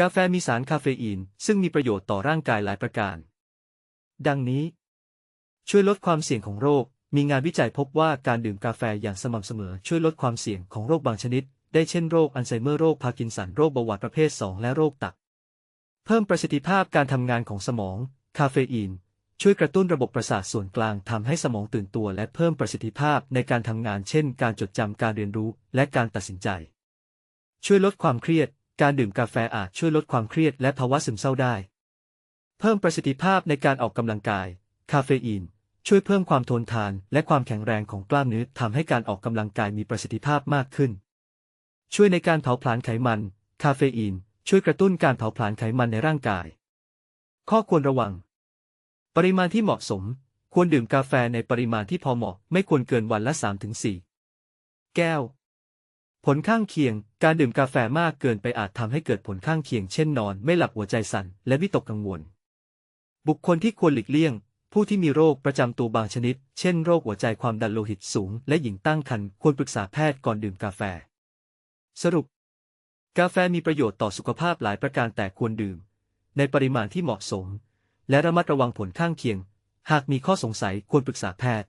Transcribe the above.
กาแฟมีสารคาเฟอีน ซึ่งมีประโยชน์ต่อร่างกายหลายประการ ดังนี้ ช่วยลดความเสี่ยงของโรค มีงานวิจัยพบว่าการดื่มกาแฟอย่างสม่ำเสมอ ช่วยลดความเสี่ยงของโรคบางชนิด ได้เช่นโรคอัลไซเมอร์โรคพาร์กินสันโรคเบาหวานประเภท 2 และโรคตับ เพิ่มประสิทธิภาพการทำงานของสมอง คาเฟอีน ช่วยกระตุ้นระบบประสาทส่วนกลางทำให้สมองตื่นตัว และเพิ่มประสิทธิภาพในการทำงาน เช่น การจดจำการเรียนรู้ และการตัดสินใจ ช่วยลดความเครียด การดื่มกาแฟอาจช่วยลดความเครียดและภาวะซึมเศร้าได้ เพิ่มประสิทธิภาพในการออกกำลังกาย คาเฟอีน ช่วยเพิ่มความทนทานและความแข็งแรงของกล้ามเนื้อทำให้การออกกำลังกายมีประสิทธิภาพมากขึ้น ช่วยในการเผาผลาญไขมัน คาเฟอีน ช่วยกระตุ้นการเผาผลาญไขมันในร่างกาย ข้อควรระวัง ปริมาณที่เหมาะสม ควรดื่มกาแฟในปริมาณที่พอเหมาะ ไม่ควรเกินวันละ 3-4 แก้ว ผลข้างเคียง การดื่มกาแฟมากเกินไปอาจทำให้เกิดผลข้างเคียง เช่นนอนไม่หลับหัวใจสั่น และวิตกกังวล บุคคลที่ควรหลีกเลี่ยง ผู้ที่มีโรคประจำตัวบางชนิด เช่นโรคหัวใจความดันโลหิตสูง และหญิงตั้งครรภ์ควรปรึกษาแพทย์ก่อนดื่มกาแฟ สรุป กาแฟมีประโยชน์ต่อสุขภาพหลายประการแต่ควรดื่ม ในปริมาณที่เหมาะสม และระมัดระวังผลข้างเคียง หากมีข้อสงสัยควรปรึกษาแพทย์